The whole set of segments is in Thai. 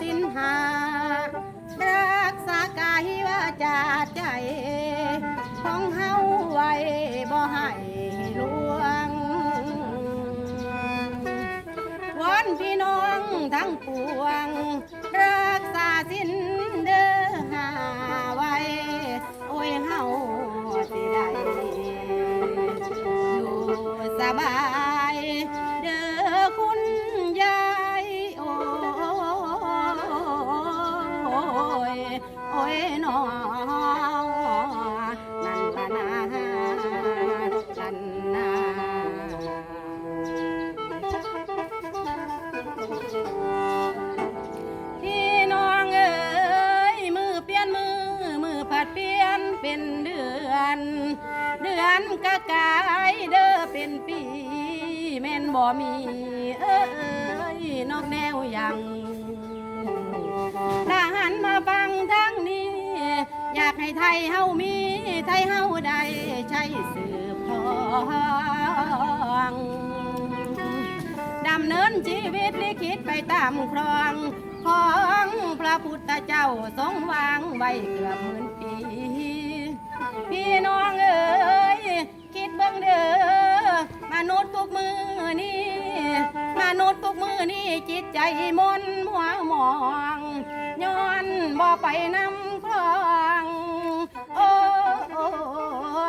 สินหา รักษากายวาจาใจของเฮาไว้บ่ให้ลวงวอนพี่น้องทั้งปวง รักษาสินเด้อหาไว้ โอ้ยเฮาสิได้อยู่สบาย โอ้ยน้องนั่นละนานั่นนาพี่น้องเอ๋ยมือเปลี่ยนมือมือผัดเปลี่ยนเป็นเดือน เดือนกะกายเด้อเป็นปีแม่นบ่มีเอ้ยนอกแนวยัง หันมาฟังทางนี้ อยากให้ไทยเฮามีไทยเฮาได้ใช้สืบทองดำเนินชีวิตลิขิตไปตามครองของพระพุทธเจ้าทรงวางไว้เกือบหมื่นปี พี่น้องเอ๋ยคิดเบิ่งเด้อมนุษย์ทุกมือนี่มนุษย์ทุกมือนี่จิตใจมนมัวหมอง ย้อนบ่ไปนำคลองโอ้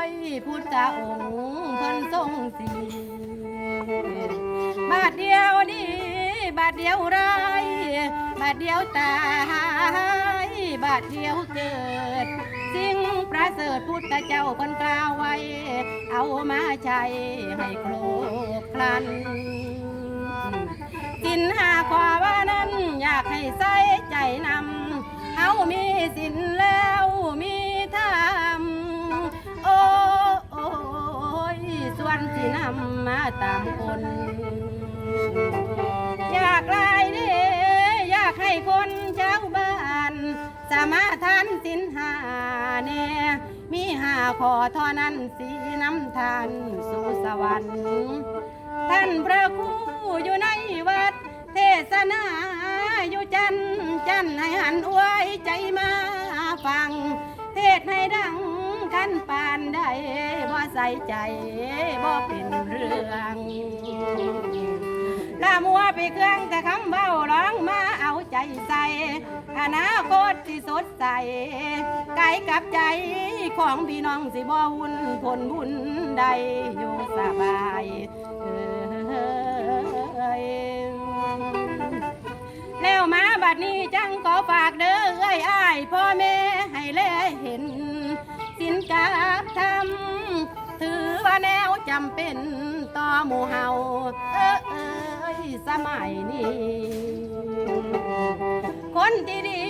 ยพุทธองค์เพิ่นทรงสีบาทเดียวดีบาทเดียวไรบาทเดียวตายบาทเดียวเกิด สิ่งประเสริฐพุทธเจ้าคนกล่าวไว้ เอามาใช้ให้ครบครันสินหาขอว่านั้น สินแล้วมีธรรมโอ้ยส่วนที่นำมาตามคน อยากลายเด้อยากให้คนชาวบ้านสามาทานสินหาเน่มีหาขอท่านั้นสีน้ำทานสู่สวรรค์ท่านพระครูอยู่ในวัดเทศนาอยู่จันทร์จันทร์ให้หันอวยใจมา เทศให้ดังขันปานได้บ่ใส่ใจบ่เป็นเรื่องละมัวไปเครื่องแต่คำเบาร้องมาเอาใจใส่อนาคตที่สดใสไกลกับใจของพี่น้องสิบ่วุ่นผลบุญใดอยู่สบาย จำเป็นต่อหมู่เฮาเอ้ยเอ้ยสมัยนี้ คนที่ดี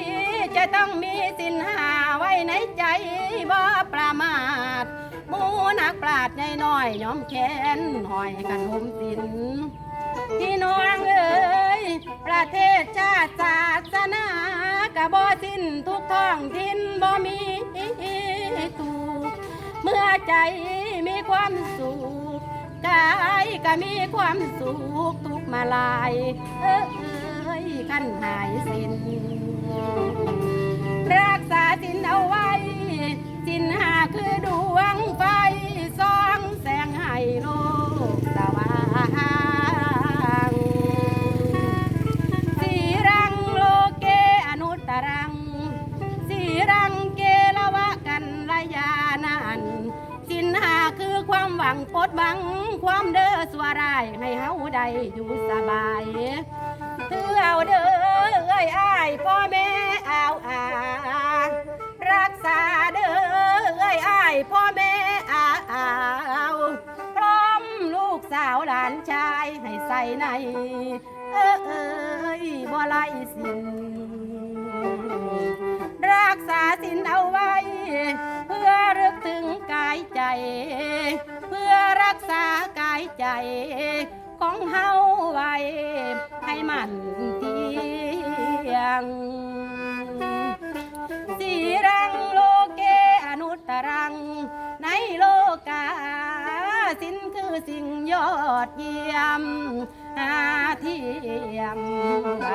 จะต้องมีสินหาไว้ในใจบ่ประมาทหมูนักปราดใหญ่น้อยยอมแขนหอยกันหมสินพี่น้องเอ๋ยประเทศชาติศาสนากะบ่สิ้นทุกท้องถิ่นบ่มี ใจมีความสุขกายก็มีความสุขทุกมาลายเอ้ยขั้นหายสิ้นรักษาสินเอาไว้สินหาคือดู หวังปลดบังความเด้อสวรายให้เฮาได้อยู่สบายถือเอเด้อเอ้ยอ้ายพ่อแม่เอาอารักษาเด้อเอ้ยอ้ายพ่อแม่อาเอาพร้อมลูกสาวหลานชายให้ใส่ในเอ้ยบ่ไล่สินรักษาสินเอา ของเฮาไว้ให้มันเที่ยงสีรังโลเกอนุตรัง ในโลกาสินคือสิ่งยอดเยี่ยมหาเทียมไป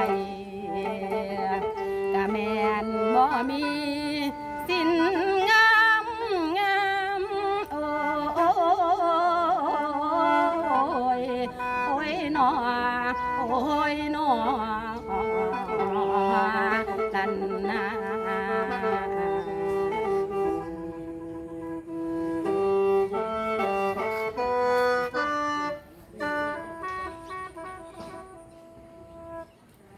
กะแมนบ่มีสิน